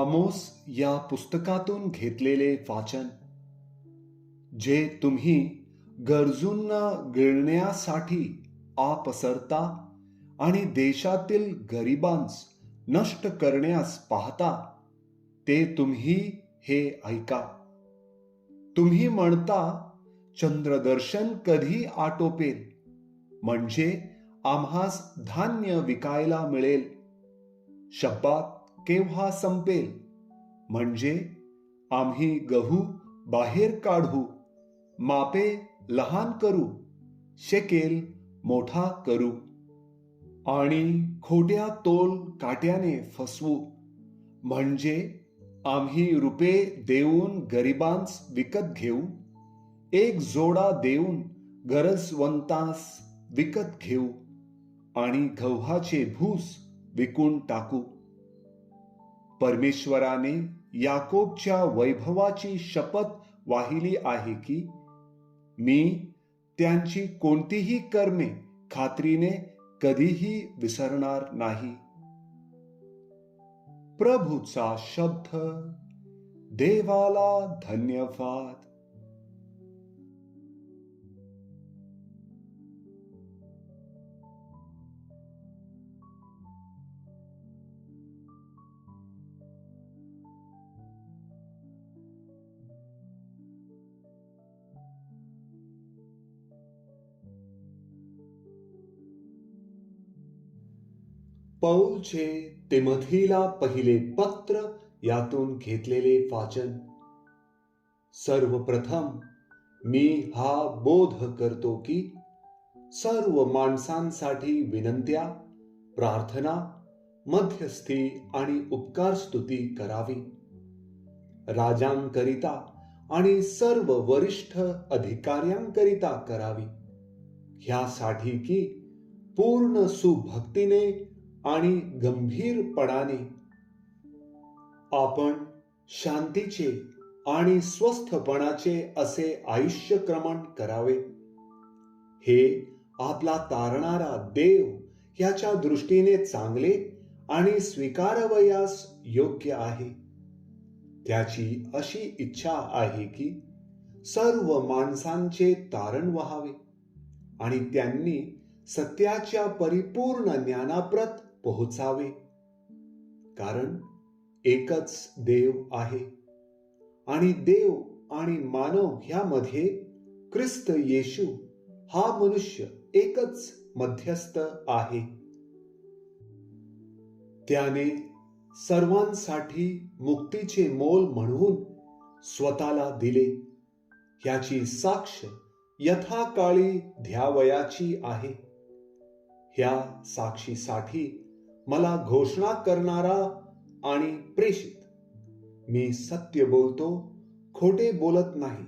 आमोस या पुस्तकातून घेतलेले वाचन जे तुम्ही गरजूंना गिळण्यासाठी आपसरता आणि देशातील गरिबांस नष्ट करण्यास पाहता ते तुम्ही हे ऐका. तुम्ही म्हणता चंद्रदर्शन कधी आटोपेल? म्हणजे आम्हास धान्य विकायला मिळेल. शब्दात केव्हा संपेल? म्हणजे आम्ही गहू बाहेर काढू मापे लहान करू शेकेल मोठा करू. आणि खोट्या तोल काट्याने फसवू. म्हणजे आम्ही रुपे देऊन गरिबांस विकत घेऊ एक जोडा देऊन गरजवंतास विकत घेऊ आणि गव्हाचे भूस विकून टाकू. परमेश्वराने याकोबच्या वैभवाची शपथ वाहिली आहे की मी त्यांची कोणतीही कर्मे खात्रीने कधीही विसरणार नाही. प्रभूचा शब्द देवाला धन्यवाद. पौलचे तिमथीला पहिले पत्र यातून घेतलेले वाचन. सर्वप्रथम मी हा बोध करतो की सर्व माणसांसाठी विनंत्या प्रार्थना मध्यस्थी आणि उपकार स्तुती करावी. राजांकरिता आणि सर्व वरिष्ठ अधिकाऱ्यांकरिता करावी. ह्यासाठी की पूर्ण सुभक्तीने आणि गंभीरपणाने आपण शांतीचे आणि स्वस्थपणाचे असे आयुष्यक्रमण करावे. हे आपला तारणारा देव याच्या दृष्टीने चांगले आणि स्वीकारवयास योग्य आहे. त्याची अशी इच्छा आहे की सर्व माणसांचे तारण व्हावे आणि त्यांनी सत्याच्या परिपूर्ण ज्ञानाप्रत पोहोचावे. कारण एकच देव आहे. आणि देव आणि मानव ह्यामध्ये ख्रिस्त येशू हा मनुष्य एकच मध्यस्थ आहे. त्याने सर्वांसाठी मुक्तीचे मोल म्हणून स्वतःला दिले. ह्याची साक्ष यथाकाळी ध्यावयाची आहे. ह्या साक्षीसाठी मला घोषणा करणारा आणि प्रेषित. मी सत्य बोलतो खोटे बोलत नाही.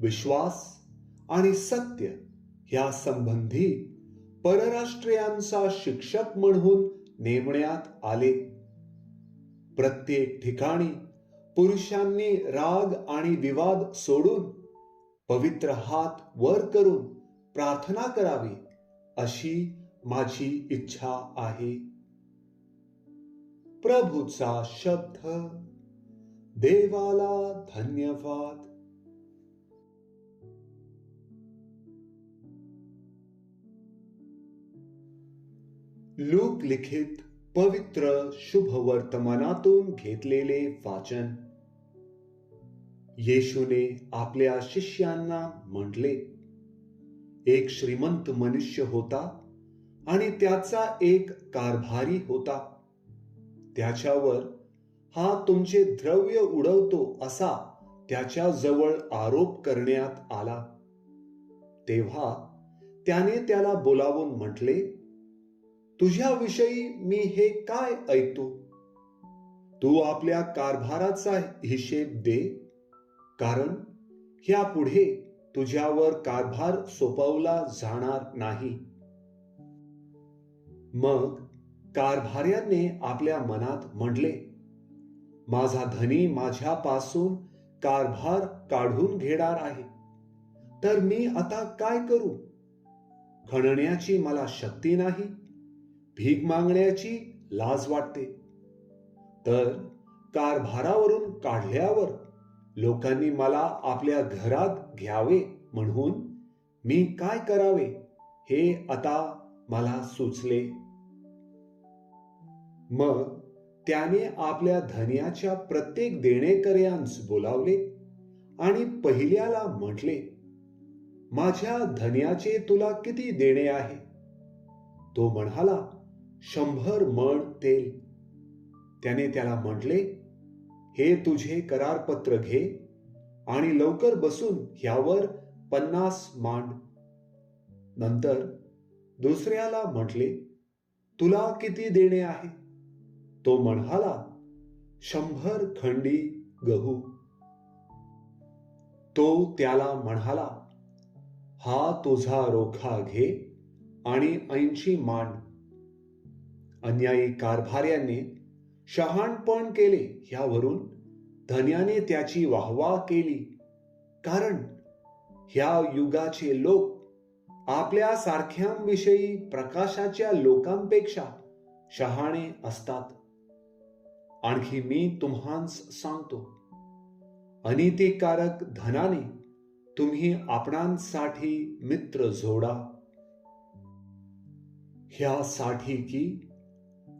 विश्वास आणि सत्य ह्या संबंधी परराष्ट्रीयांचा शिक्षक म्हणून नेमण्यात आले. प्रत्येक ठिकाणी पुरुषांनी राग आणि विवाद सोडून पवित्र हात वर करून प्रार्थना करावी अशी माझी इच्छा आहे. प्रभूचा शब्द. देवाला धन्यवाद. लोक लिखित पवित्र शुभ वर्तमानातून घेतलेले वाचन. येशूने आपल्या शिष्यांना म्हटले एक श्रीमंत मनुष्य होता आणि त्याचा एक कारभारी होता. त्याच्यावर हा तुमचे द्रव्य उडवतो असा त्याच्याजवळ आरोप करण्यात आला. तेव्हा त्याने त्याला बोलावून म्हटले तुझ्याविषयी मी हे काय ऐकतो? तू आपल्या कारभाराचा हिशेब दे कारण ह्यापुढे तुझ्यावर कारभार सोपवला जाणार नाही. मग कारभार्याने आपल्या मनात म्हटले माझा धनी माझ्यापासून कारभार काढून घेणार आहे. तर मी आता काय करू? खणण्याची मला शक्ती नाही भीक मागण्याची लाज वाटते तर कारभारावरून काढल्यावर लोकांनी मला आपल्या घरात घ्यावे म्हणून मी काय करावे हे आता मला सुचले. मग त्याने आपल्या धन्याच्या प्रत्येक देणेकऱ्यांस बोलावले आणि पहिल्याला म्हटले माझ्या धन्याचे तुला किती देणे आहे? तो म्हणाला शंभर मण तेल. त्याने त्याला म्हटले हे तुझे करारपत्र घे आणि लवकर बसून ह्यावर पन्नास मांड. नंतर दुसऱ्याला म्हटले तुला किती देणे आहे? तो म्हणाला शंभर खंडी गहू. तो त्याला म्हणाला हा तुझा रोखा घे आणि ऐंशी मांड अन्यायी कारभार्याने शहाणपण केले ह्यावरून धन्याने त्याची वाहवा केली. कारण ह्या युगाचे लोक आपल्या सारख्यांविषयी प्रकाशाच्या लोकांपेक्षा शहाणे असतात. आणखी मी तुम्हांस सांगतो. अनितिकारक धनाने तुम्ही आपणांसाठी मित्र जोडा. ह्यासाठी की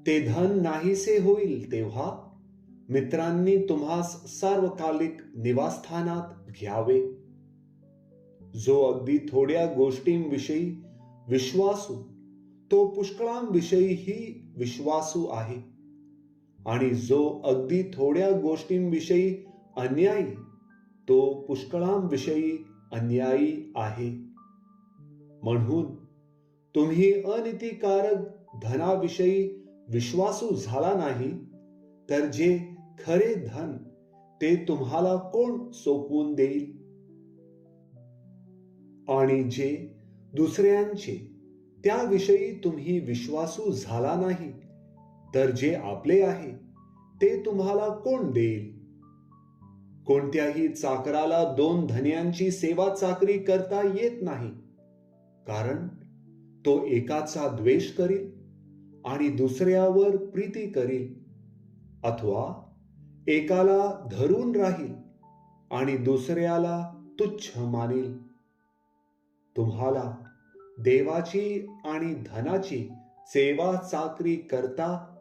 ते धन नाहीसे होईल तेव्हा मित्रांनी तुम्हास सार्वकालिक निवासस्थानात घ्यावे. जो अगदी थोड्या गोष्टींविषयी विश्वासू तो पुष्कळांविषयीही विश्वासू आहे. आणि जो अगदी थोड्या गोष्टींविषयी अन्यायी तो पुष्कळांविषयी अन्यायी आहे. म्हणून तुम्ही अनितिकारक धनाविषयी विश्वासू झाला नाही तर जे खरे धन ते तुम्हाला कोण सोपवून देईल? आणि जे दुसऱ्यांचे त्याविषयी तुम्ही विश्वासू झाला नाही तर जे आपले आहे ते तुम्हाला कोण देईल? कोणत्याही चाकराला दोन धन्यांची सेवा चाकरी करता येत नाही. कारण तो एकाचा द्वेष करील आणि दुसऱ्यावर प्रीती करील. अथवा एकाला धरून राहील आणि दुसऱ्याला तुच्छ मानील. तुम्हाला देवाची आणि धनाची सेवा चाकरी करता